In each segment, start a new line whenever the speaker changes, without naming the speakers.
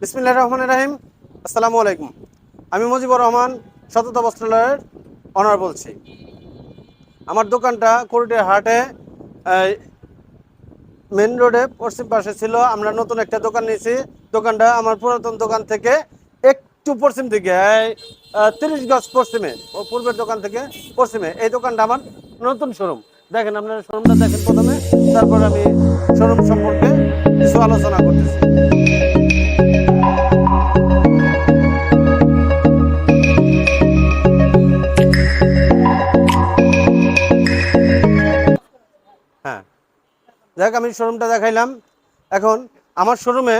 বিসমিল্লাহ রহমান রাহিম। আসসালামু আলাইকুম। আমি মুজিবুর রহমান সততা বস্ত্রালয়ের অনার বলছি। আমার দোকানটা কোরিডের হাটে মেন রোডে পশ্চিম পাশে ছিল। আমরা নতুন একটা দোকান নিয়েছি। দোকানটা আমার পুরাতন দোকান থেকে একটু পশ্চিম দিকে তিরিশ গজ পশ্চিমে পূর্বের দোকান থেকে পশ্চিমে। এই দোকানটা আমার নতুন শোরুম দেখেন আপনারা শোরুমটা দেখেন প্রথমে। তারপর আমি শোরুম সম্পর্কে কিছু আলোচনা করতেছি। দেখ আমি শোরুমটা দেখাইলাম। এখন আমার শোরুমে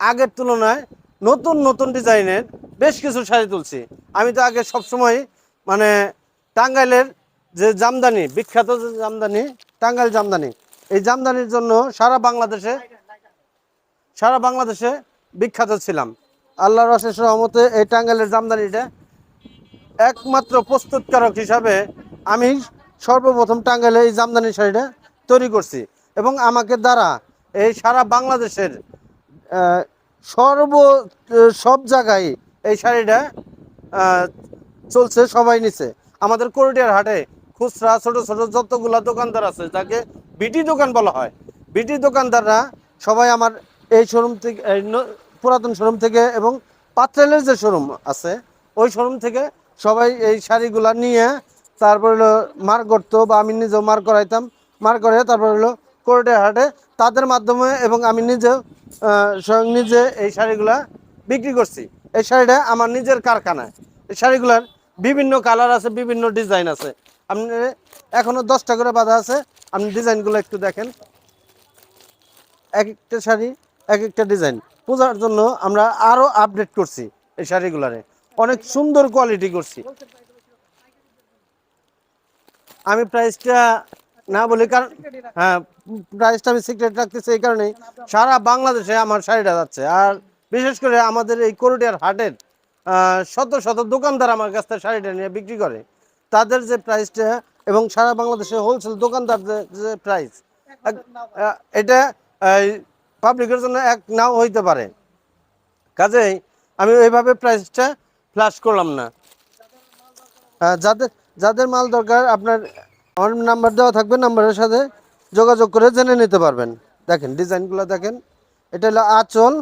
আগের তুলনায় নতুন নতুন ডিজাইনের বেশ কিছু শাড়ি তুলছি। আমি তো আগে সবসময় মানে টাঙ্গাইলের যে জামদানি, বিখ্যাত যে জামদানি, টাঙ্গাইল জামদানি, এই জামদানির জন্য সারা বাংলাদেশে সারা বাংলাদেশে বিখ্যাত ছিলাম। আল্লাহর অশেষ রহমতে এই টাঙ্গাইলের জামদানিটা একমাত্র প্রস্তুতকারক হিসাবে আমি সর্বপ্রথম টাঙ্গাইলে এই জামদানি শাড়িটা তৈরি করছি। এবং আমাকে দ্বারা এই সারা বাংলাদেশের সর্ব সব জায়গায় এই শাড়িটা চলছে, সবাই নিছে। আমাদের করিডিয়ার হাটে খুচরা, ছোট ছোট যতগুলা দোকানদার আছে, যাকে বিটি দোকান বলা হয় বিটি দোকানদাররা সবাই আমার এই শোরুম থেকে পুরাতন শোরুম থেকে এবং পাত্রেলের যে শোরুম আছে, ওই শোরুম থেকে সবাই এই শাড়িগুলা নিয়ে, তারপর হলো মার করতো বা আমি নিজেও মার করাইতাম, মার করে তারপর হলো কোর্টে, হাটে তাদের মাধ্যমে এবং আমি নিজে স্বয়ং নিজে এই শাড়িগুলা বিক্রি করছি। এই শাড়িটা আমার নিজের কারখানায়। এই শাড়িগুলার বিভিন্ন কালার আছে, বিভিন্ন ডিজাইন আছে। আপনি এখনও দশটা করে বাঁধা আছে। আপনি ডিজাইনগুলো একটু দেখেন। এক একটা শাড়ি এক একটা ডিজাইন। পূজার জন্য আমরা আরও আপডেট করছি এই শাড়িগুলারে। অনেক সুন্দর কোয়ালিটি করছি। আমি প্রাইসটা না বলি কারণ হ্যাঁ প্রাইসটা আমি সিক্রেট রাখতেছি এই কারণেই। সারা বাংলাদেশে আমার শাড়িটা যাচ্ছে। আর বিশেষ করে আমাদের এই করুটিয়ার হাটের শত শত দোকানদার আমার কাছ থেকে শাড়িটা নিয়ে বিক্রি করে। তাদের যে প্রাইসটা এবং সারা বাংলাদেশে হোলসেল দোকানদার যে প্রাইস এটা পাবলিকের জন্য এক নাও হইতে পারে। কাজেই আমি ওইভাবে প্রাইসটা ফ্ল্যাশ করলাম না। যাদের যাদের মাল দরকার, আপনার আমার নাম্বার দেওয়া থাকবে নাম্বারের সাথে যোগাযোগ করে জেনে নিতে পারবেন। দেখেন, ডিজাইনগুলো দেখেন। এটা হলো আঁচল।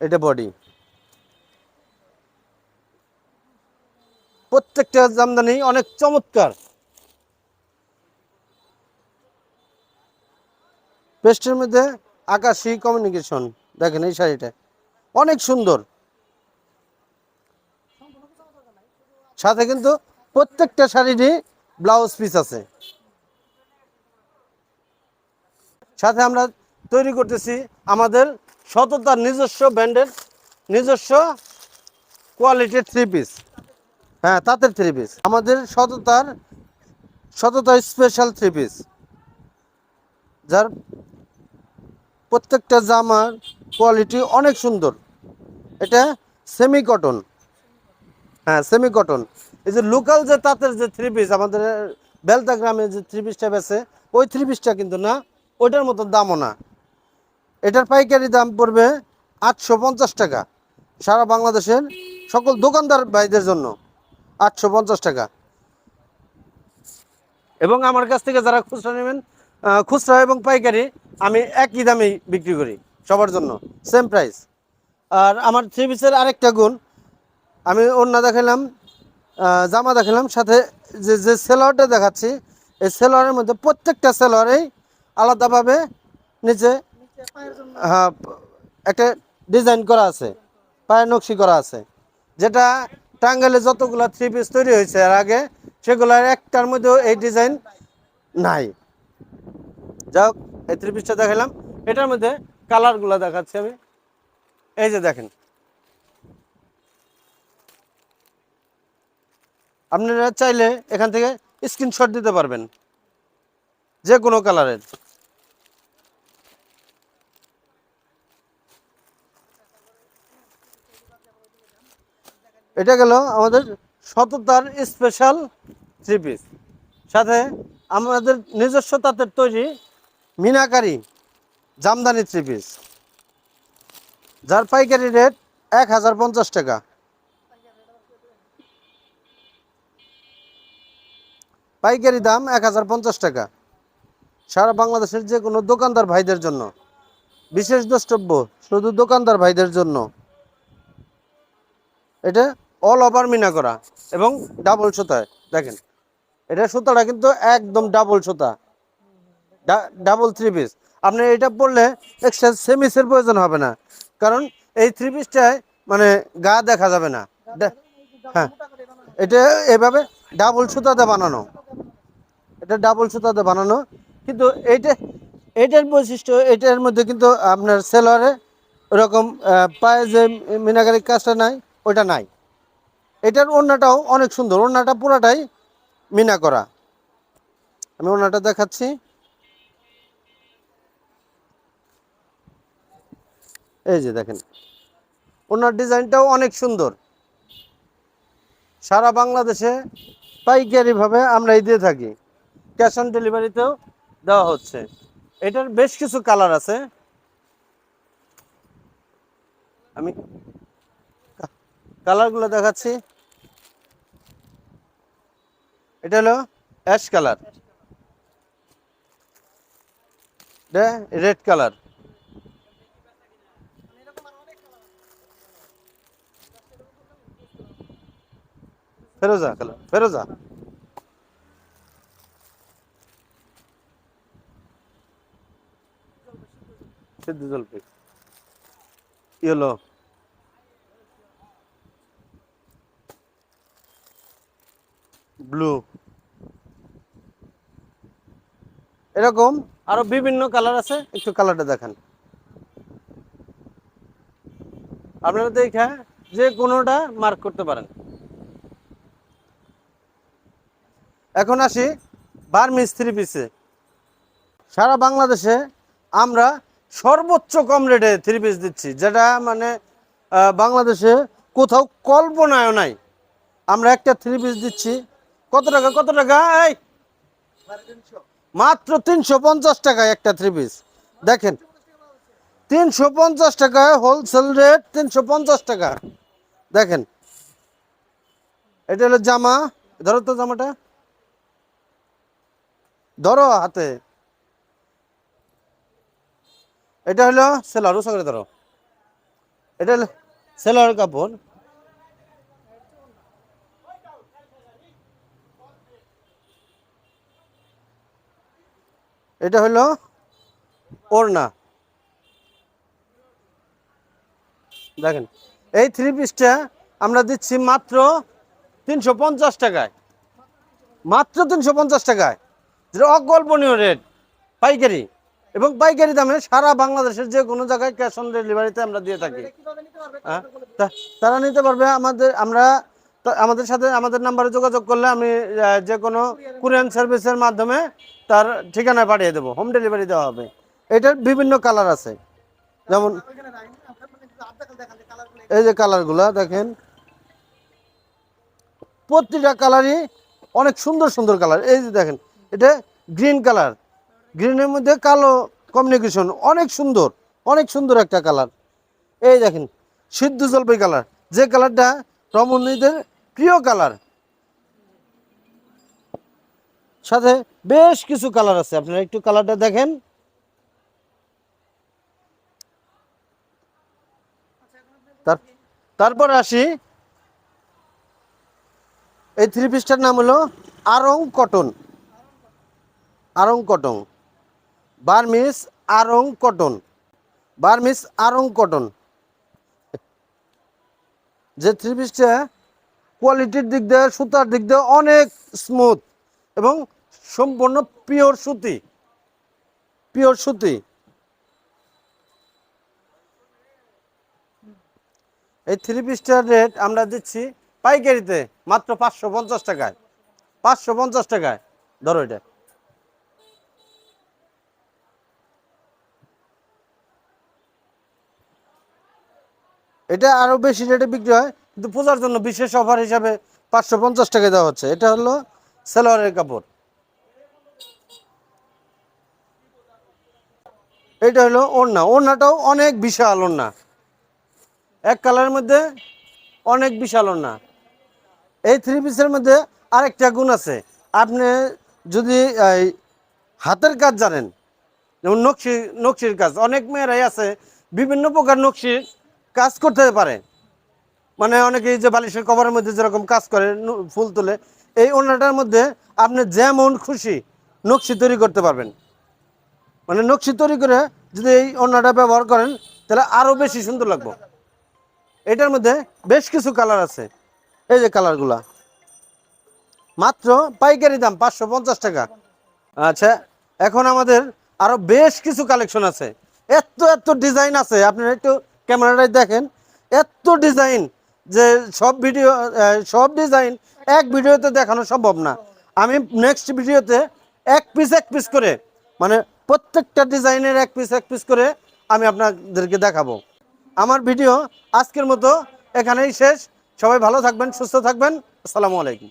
এটা বডি। প্রত্যেকটা জামদানি অনেক চমৎকার। পেস্টের মধ্যে আকাশি কমিউনিকেশন দেখেন এই শাড়িটা। অনেক সুন্দর। সাথে কিন্তু প্রত্যেকটা শাড়িরই ব্লাউজ পিস আছে। সাথে আমরা তৈরি করতেছি আমাদের সততার নিজস্ব ব্র্যান্ডের নিজস্ব কোয়ালিটির থ্রি পিস হ্যাঁ তাঁতের থ্রি পিস আমাদের সততার, সততা স্পেশাল থ্রি পিস যার প্রত্যেকটা জামার কোয়ালিটি অনেক সুন্দর। এটা সেমি কটন হ্যাঁ সেমি কটন এই যে লোকাল যে তাঁতের যে থ্রি পিস আমাদের বেলতা গ্রামে যে থ্রি পিসটা বেছে ওই থ্রি পিসটা কিন্তু না, ওইটার মতো দামও না। এটার পাইকারি দাম পড়বে আটশো পঞ্চাশ টাকা সারা বাংলাদেশের সকল দোকানদার ভাইদের জন্য, আটশো পঞ্চাশ টাকা। এবং আমার কাছ থেকে যারা খুচরা নেবেন খুচরা এবং পাইকারি, আমি একই দামেই বিক্রি করি সবার জন্য সেম প্রাইস আর আমার থ্রি পিসের আরেকটা গুণ আমি ওড়না দেখালাম জামা দেখালাম সাথে যে যে সেলোয়ারটা দেখাচ্ছি, এই সেলোয়ারের মধ্যে প্রত্যেকটা সেলোয়ারেই আলাদাভাবে নিচে হ্যাঁ একটা ডিজাইন করা আছে, পায়ের নকশি করা আছে, যেটা টাঙ্গাইলে যতগুলা থ্রি পিস তৈরি হয়েছে এর আগে, সেগুলোর একটার মধ্যেও এই ডিজাইন নাই। হোক এই থ্রি পিসটা দেখালাম এটার মধ্যে কালারগুলো দেখাচ্ছি আমি। এই যে দেখেন আপনারা চাইলে এখান থেকে স্ক্রিনশট দিতে পারবেন যে কোনো কালারের এটা গেল আমাদের সততার স্পেশাল থ্রি পিস সাথে আমাদের নিজস্ব তাঁতের তৈরি মিনাকারি জামদানি থ্রি পিস যার পাইকারি রেট এক হাজার পঞ্চাশ টাকা। পাইকারি দাম এক হাজার পঞ্চাশ টাকা। সারা বাংলাদেশের যে কোনো দোকানদার ভাইদের জন্য। বিশেষ দ্রষ্টব্য, শুধু দোকানদার ভাইদের জন্য। এটা অল ওভার মিনা করা এবং ডাবল সুতায় দেখেন। এটা সুতাটা কিন্তু একদম ডাবল সুতা। ডাবল থ্রি পিস আপনি এটা পরলে এক্সট্রা সেমিসের প্রয়োজন হবে না। কারণ এই থ্রি পিসটায় মানে গা দেখা যাবে না। হ্যাঁ। এটা এভাবে ডাবল সুতাতে বানানো। এটা ডাবল সুতাতে বানানো। কিন্তু এইটা, এইটার বৈশিষ্ট্য এটার মধ্যে কিন্তু আপনার সেলোয়ারে ওরকম পায়ে যে মিনাকারি কাজটা নাই ওটা নাই। এটার ওড়নাটাও অনেক সুন্দর। ওড়নাটা পুরাটাই মিনা করা। আমি ওড়নাটা দেখাচ্ছি। এই যে দেখেন ওনার ডিজাইনটাও অনেক সুন্দর। সারা বাংলাদেশে পাইকারিভাবে আমরা এই দিয়ে থাকি। ক্যাশ অন ডেলিভারিতেও দেওয়া হচ্ছে। এটার বেশ কিছু কালার আছে। আমি কালারগুলো দেখাচ্ছি। এটা হলো ash colour. Red colour. ফেরোজা colour, ফেরোজা। সিদ্ধ জলপাই ইয়েলো। ব্লু এরকম আরও বিভিন্ন কালার আছে, একটু কালারটা দেখান। আপনারা দেখে যে কোনোটা মার্ক করতে পারেন। এখন আসি বার্মিস থ্রি পিসে। সারা বাংলাদেশে আমরা সর্বোচ্চ কম রেটে থ্রি পিস দিচ্ছি, যেটা মানে বাংলাদেশে কোথাও কল্পনায় নাই। আমরা একটা থ্রি পিস দিচ্ছি। কত টাকা কত টাকা? এই, মাত্র তিনশো পঞ্চাশ টাকায় একটা থ্রি পিস দেখেন, তিনশো পঞ্চাশ টাকায় হোলসেল রেট তিনশো পঞ্চাশ টাকা। দেখেন, এটা হলো জামা। ধরো তো জামাটা। ধরো হাতে। এটা হলো সেলার সঙ্গে ধরো। এটা হলো সেলার কাপড়। এটা হলো ওড়না। দেখেন, এই থ্রি পিসটা আমরা দিচ্ছি মাত্র তিনশো পঞ্চাশ টাকায়। মাত্র তিনশো পঞ্চাশ টাকায়। যেটা অকল্পনীয় রেট পাইকারি। এবং পাইকারি দামে সারা বাংলাদেশের যে কোনো জায়গায় ক্যাশ অন ডেলিভারিতে আমরা দিয়ে থাকি। হ্যাঁ? তারা নিতে পারবে আমাদের, আমরা আমাদের সাথে, আমাদের নাম্বারে যোগাযোগ করলে আমি যে কোনো কুরিয়ান সার্ভিসের মাধ্যমে তার ঠিকানায় পাঠিয়ে দেবো হোম ডেলিভারি দেওয়া হবে। এটার বিভিন্ন কালার আছে। যেমন এই যে কালারগুলা দেখেন, প্রতিটা কালারই অনেক সুন্দর সুন্দর কালার এই যে দেখেন, এটা গ্রিন কালার গ্রিনের মধ্যে কালো কমিউনিকেশন অনেক সুন্দর অনেক সুন্দর একটা কালার এই দেখেন, সিদ্ধ জলপাই কালার যে কালারটা রমণীদের প্রিয় কালার সাথে বেশ কিছু কালার আছে, আপনারা একটু কালারটা দেখেন। তার, তারপর আসি। এই থ্রি পিসটার নাম হলো Aarong cotton. Aarong cotton. Burmese Aarong cotton. Burmese Aarong cotton. যে থ্রি পিসটা কোয়ালিটির দিক দিয়ে, সুতার দিক দিয়ে অনেক স্মুথ এবং সম্পূর্ণ পিওর সুতি। পিওর সুতি। এই থ্রি পিসটার রেট আমরা দিচ্ছি পাইকারিতে মাত্র পাঁচশো পঞ্চাশ টাকায়। পাঁচশো পঞ্চাশ টাকায়। ধরো এটা। এটা আরও বেশি রেটে বিক্রি হয়, কিন্তু পূজার জন্য বিশেষ অফার হিসাবে পাঁচশো পঞ্চাশ টাকা দেওয়া হচ্ছে। এটা হলো সালোয়ারের কাপড়। এটা হলো ওড়না। ওড়নাটাও অনেক বিশাল ওড়না। এক কালারের মধ্যে অনেক বিশাল ওড়না। এই থ্রি পিসের মধ্যে আরেকটা গুণ আছে। আপনি যদি হাতের কাজ জানেন, যেমন নকশি, নকশির কাজ, অনেক মেয়েরাই আছে, বিভিন্ন প্রকার নকশির কাজ করতে পারে। মানে অনেকে যে বালিশের কভারের মধ্যে যেরকম কাজ করে ফুল তুলে, এই ওড়নাটার মধ্যে আপনি যেমন খুশি নকশি তৈরি করতে পারবেন। মানে নকশি তৈরি করে যদি এই ওড়নাটা ব্যবহার করেন, তাহলে আরও বেশি সুন্দর লাগবে। এটার মধ্যে বেশ কিছু কালার আছে। এই যে কালারগুলা। মাত্র পাইকারি দাম পাঁচশো পঞ্চাশ টাকা। আচ্ছা এখন আমাদের আরও বেশ কিছু কালেকশন আছে। এত এত ডিজাইন আছে। আপনারা একটু ক্যামেরাটায় দেখেন, এত ডিজাইন যে সব ভিডিও সব ডিজাইন এক ভিডিওতে দেখানো সম্ভব না। আমি নেক্সট ভিডিওতে এক পিস এক পিস করে মানে প্রত্যেকটা ডিজাইনের এক পিস এক পিস করে আমি আপনাদেরকে দেখাবো। আমার ভিডিও আজকের মতো এখানেই শেষ। সবাই ভালো থাকবেন, সুস্থ থাকবেন। আসসালামু আলাইকুম।